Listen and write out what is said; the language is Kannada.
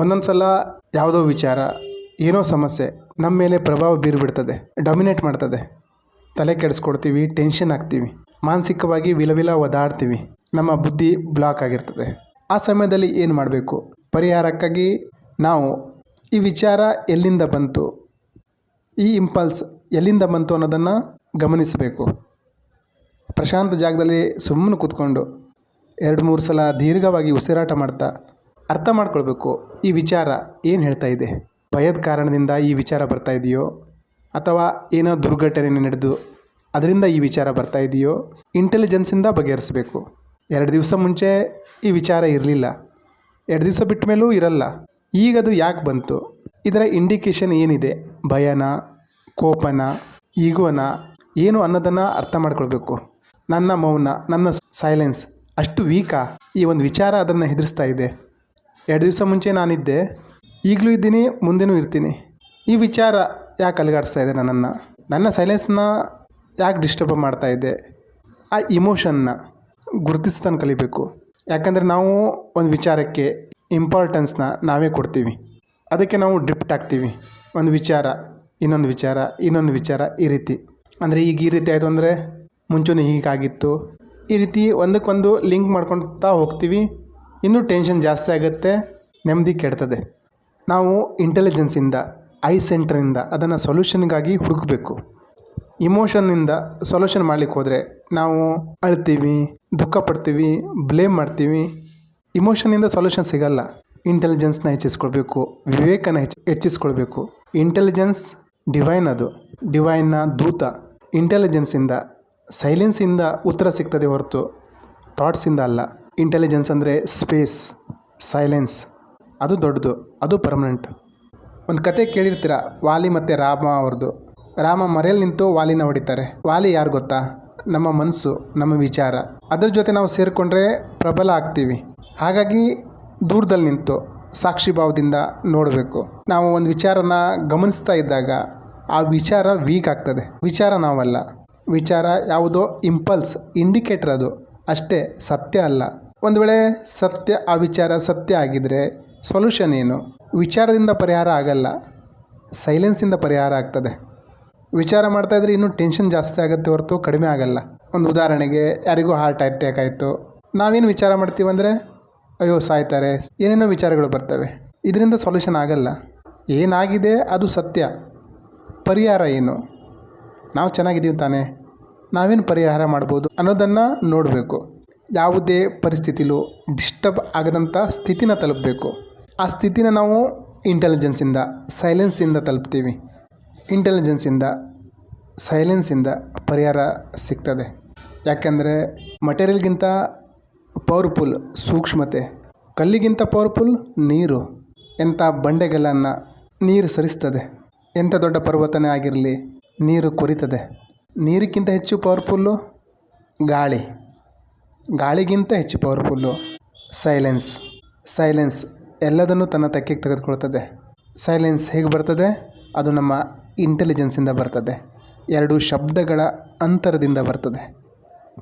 ಒಂದೊಂದು ಸಲ ಯಾವುದೋ ವಿಚಾರ, ಏನೋ ಸಮಸ್ಯೆ ನಮ್ಮ ಮೇಲೆ ಪ್ರಭಾವ ಬೀರಿಬಿಡ್ತದೆ ಡಮಿನೇಟ್ ಮಾಡ್ತದೆ. ತಲೆ ಕೆಡಿಸ್ಕೊಡ್ತೀವಿ ಟೆನ್ಷನ್ ಆಗ್ತೀವಿ, ಮಾನಸಿಕವಾಗಿ ವಿಲವಿಲ ಒದಾಡ್ತೀವಿ, ನಮ್ಮ ಬುದ್ಧಿ ಬ್ಲಾಕ್ ಆಗಿರ್ತದೆ. ಆ ಸಮಯದಲ್ಲಿ ಏನು ಮಾಡಬೇಕು? ಪರಿಹಾರಕ್ಕಾಗಿ ನಾವು ಈ ವಿಚಾರ ಎಲ್ಲಿಂದ ಬಂತು, ಈ ಇಂಪಲ್ಸ್ ಎಲ್ಲಿಂದ ಬಂತು ಅನ್ನೋದನ್ನು ಗಮನಿಸಬೇಕು. ಪ್ರಶಾಂತ ಜಾಗದಲ್ಲಿ ಸುಮ್ಮನೆ ಕೂತ್ಕೊಂಡು ಎರಡು ಮೂರು ಸಲ ದೀರ್ಘವಾಗಿ ಉಸಿರಾಟ ಮಾಡ್ತಾ ಅರ್ಥ ಮಾಡ್ಕೊಳ್ಬೇಕು. ಈ ವಿಚಾರ ಏನು ಹೇಳ್ತಾ ಇದೆ? ಭಯದ ಕಾರಣದಿಂದ ಈ ವಿಚಾರ ಬರ್ತಾ ಇದೆಯೋ? ಅಥವಾ ಏನೋ ದುರ್ಘಟನೆ ನಡೆದು ಅದರಿಂದ ಈ ವಿಚಾರ ಬರ್ತಾ ಇದೆಯೋ? ಇಂಟೆಲಿಜೆನ್ಸಿಂದ ಬಗೆಹರಿಸಬೇಕು. ಎರಡು ದಿವಸ ಮುಂಚೆ ಈ ವಿಚಾರ ಇರಲಿಲ್ಲ. ಎರಡು ದಿವಸ ಬಿಟ್ಟ ಮೇಲೂ ಇರಲ್ಲ ಈಗದು ಯಾಕೆ ಬಂತು? ಇದರ ಇಂಡಿಕೇಶನ್ ಏನಿದೆ? ಭಯನ, ಕೋಪನ, ಈಗೋನ? ಏನು ಅನ್ನೋದನ್ನು ಅರ್ಥ ಮಾಡ್ಕೊಳ್ಬೇಕು. ನನ್ನ ಮೌನ, ನನ್ನ ಸೈಲೆನ್ಸ್ ಅಷ್ಟು ವೀಕಾ ಈ ಒಂದು ವಿಚಾರ ಅದನ್ನು ಹೆದರಿಸ್ತಾ ಇದೆ. ಎರಡು ದಿವಸ ಮುಂಚೆ ನಾನಿದ್ದೆ, ಈಗಲೂ ಇದ್ದೀನಿ, ಮುಂದೆನೂ ಇರ್ತೀನಿ. ಈ ವಿಚಾರ ಯಾಕೆ ಅಲುಗಾಡಿಸ್ತಾ ಇದೆ ನನ್ನನ್ನು? ನನ್ನ ಸೈಲೆನ್ಸ್ನ ಯಾಕೆ ಡಿಸ್ಟರ್ಬ್ ಮಾಡ್ತಾ ಇದೆ? ಆ ಇಮೋಷನ್ನ ಗುರುತಿಸ್ತಾನೆ ಕಲಿಬೇಕು. ಯಾಕಂದರೆ ನಾವು ಒಂದು ವಿಚಾರಕ್ಕೆ ಇಂಪಾರ್ಟೆನ್ಸ್ನ ನಾವೇ ಕೊಡ್ತೀವಿ. ಅದಕ್ಕೆ ನಾವು ಡ್ರಿಫ್ಟ್ ಆಗ್ತೀವಿ. ಒಂದು ವಿಚಾರ, ಇನ್ನೊಂದು ವಿಚಾರ ಇನ್ನೊಂದು ವಿಚಾರ ಈ ರೀತಿ. ಅಂದರೆ ಈಗ ಈ ರೀತಿ ಆಯಿತು ಅಂದರೆ ಮುಂಚೂಣಿ ಹೀಗಾಗಿತ್ತು. ಈ ರೀತಿ ಒಂದಕ್ಕೊಂದು ಲಿಂಕ್ ಮಾಡ್ಕೊಳ್ತಾ ಹೋಗ್ತೀವಿ. ಇನ್ನೂ ಟೆನ್ಷನ್ ಜಾಸ್ತಿ ಆಗುತ್ತೆ, ನೆಮ್ಮದಿ ಕೆಡ್ತದೆ. ನಾವು ಇಂಟೆಲಿಜೆನ್ಸಿಂದ ಐ ಸೆಂಟ್ರಿಂದ ಅದನ್ನು ಸೊಲ್ಯೂಷನ್ಗಾಗಿ ಹುಡುಕಬೇಕು. ಇಮೋಷನ್ನಿಂದ ಸೊಲ್ಯೂಷನ್ ಮಾಡಲಿಕ್ಕೆ ಹೋದರೆ ನಾವು ಅಳ್ತೀವಿ, ದುಃಖ ಪಡ್ತೀವಿ ಬ್ಲೇಮ್ ಮಾಡ್ತೀವಿ. ಇಮೋಷನ್ನಿಂದ ಸೊಲ್ಯೂಷನ್ ಸಿಗಲ್ಲ. ಇಂಟೆಲಿಜೆನ್ಸ್ನ ಹೆಚ್ಚಿಸ್ಕೊಳ್ಬೇಕು, ವಿವೇಕನ ಹೆಚ್ಚು, ಹೆಚ್ಚಿಸ್ಕೊಳ್ಬೇಕು. ಇಂಟೆಲಿಜೆನ್ಸ್ ಡಿವೈನ್ ಅದು. ಡಿವೈನ್ನ ದೂತ. ಇಂಟೆಲಿಜೆನ್ಸಿಂದ ಸೈಲೆನ್ಸಿಂದ ಉತ್ತರ ಸಿಗ್ತದೆ ಹೊರತು ಥಾಟ್ಸಿಂದ ಅಲ್ಲ. ಇಂಟೆಲಿಜೆನ್ಸ್ ಅಂದರೆ ಸ್ಪೇಸ್ ಸೈಲೆನ್ಸ್ ಅದು ದೊಡ್ಡದು, ಅದು ಪರ್ಮನೆಂಟ್ ಒಂದು ಕತೆ ಕೇಳಿರ್ತೀರ? ವಾಲಿ ಮತ್ತು ರಾಮ ಅವ್ರದ್ದು ರಾಮ ಮರೆಯಲ್ಲಿ ನಿಂತು ವಾಲಿನ ಹೊಡಿತಾರೆ. ವಾಲಿ ಯಾರು ಗೊತ್ತಾ? ನಮ್ಮ ಮನಸ್ಸು ನಮ್ಮ ವಿಚಾರ. ಅದ್ರ ಜೊತೆ ನಾವು ಸೇರಿಕೊಂಡ್ರೆ ಪ್ರಬಲ ಆಗ್ತೀವಿ. ಹಾಗಾಗಿ ದೂರದಲ್ಲಿ ನಿಂತು ಸಾಕ್ಷಿ ಭಾವದಿಂದ ನೋಡಬೇಕು. ನಾವು ಒಂದು ವಿಚಾರನ ಗಮನಿಸ್ತಾ ಇದ್ದಾಗ ಆ ವಿಚಾರ ವೀಕ್ ಆಗ್ತದೆ. ವಿಚಾರ ನಾವಲ್ಲ. ವಿಚಾರ ಯಾವುದೋ ಇಂಪಲ್ಸ್ ಇಂಡಿಕೇಟರ್ ಅದು. ಅಷ್ಟೇ ಸತ್ಯ ಅಲ್ಲ. ಒಂದು ವೇಳೆ ಸತ್ಯ ಆ ವಿಚಾರ ಸತ್ಯ ಆಗಿದ್ದರೆ ಸೊಲ್ಯೂಷನ್ ಏನು? ವಿಚಾರದಿಂದ ಪರಿಹಾರ ಆಗಲ್ಲ ಸೈಲೆನ್ಸಿಂದ ಪರಿಹಾರ ಆಗ್ತದೆ. ವಿಚಾರ ಮಾಡ್ತಾ ಇದ್ರೆ ಇನ್ನೂ ಟೆನ್ಷನ್ ಜಾಸ್ತಿ ಆಗುತ್ತೆ ಹೊರತು ಕಡಿಮೆ ಆಗಲ್ಲ. ಒಂದು ಉದಾಹರಣೆಗೆ, ಯಾರಿಗೂ ಹಾರ್ಟ್ ಅಟ್ಯಾಕ್ ಆಯಿತು. ನಾವೇನು ವಿಚಾರ ಮಾಡ್ತೀವಂದರೆ ಅಯ್ಯೋ ಸಾಯ್ತಾರೆ, ಏನೇನೋ ವಿಚಾರಗಳು ಬರ್ತವೆ. ಇದರಿಂದ ಸೊಲ್ಯೂಷನ್ ಆಗಲ್ಲ. ಏನಾಗಿದೆ, ಅದು ಸತ್ಯ. ಪರಿಹಾರ ಏನು? ನಾವು ಚೆನ್ನಾಗಿದ್ದೀವಿ ತಾನೇ. ನಾವೇನು ಪರಿಹಾರ ಮಾಡ್ಬೋದು ಅನ್ನೋದನ್ನು ನೋಡಬೇಕು. ಯಾವುದೇ ಪರಿಸ್ಥಿತಿಲೂ ಡಿಸ್ಟರ್ಬ್ ಆಗದಂಥ ಸ್ಥಿತಿನ ತಲುಪಬೇಕು. ಆ ಸ್ಥಿತಿನ ನಾವು ಇಂಟೆಲಿಜೆನ್ಸಿಂದ ಸೈಲೆನ್ಸಿಂದ ತಲುಪ್ತೀವಿ. ಇಂಟೆಲಿಜೆನ್ಸಿಂದ ಸೈಲೆನ್ಸಿಂದ ಪರಿಹಾರ ಸಿಗ್ತದೆ. ಯಾಕೆಂದರೆ ಮಟೀರಿಯಲ್ಗಿಂತ ಪವರ್ಫುಲ್ ಸೂಕ್ಷ್ಮತೆ, ಕಲ್ಲಿಗಿಂತ ಪವರ್ಫುಲ್ ನೀರು. ಎಂಥ ಬಂಡೆಗಳನ್ನು ನೀರು ಸರಿಸ್ತದೆ, ಎಂಥ ದೊಡ್ಡ ಪರ್ವತನೇ ಆಗಿರಲಿ, ನೀರು ಕೊರಿತದೆ. ನೀರಿಗಿಂತ ಹೆಚ್ಚು ಪವರ್ಫುಲ್ಲು ಗಾಳಿ. ಗಾಳಿಗಿಂತ ಹೆಚ್ಚು ಪವರ್ಫುಲ್ಲು ಸೈಲೆನ್ಸ್ ಸೈಲೆನ್ಸ್ ಎಲ್ಲದನ್ನು ತನ್ನ ತೆಕ್ಕೆಗೆ ತೆಗೆದುಕೊಳ್ತದೆ. ಸೈಲೆನ್ಸ್ ಹೇಗೆ ಬರ್ತದೆ? ಅದು ನಮ್ಮ ಇಂಟೆಲಿಜೆನ್ಸಿಂದ ಬರ್ತದೆ. ಎರಡು ಶಬ್ದಗಳ ಅಂತರದಿಂದ ಬರ್ತದೆ.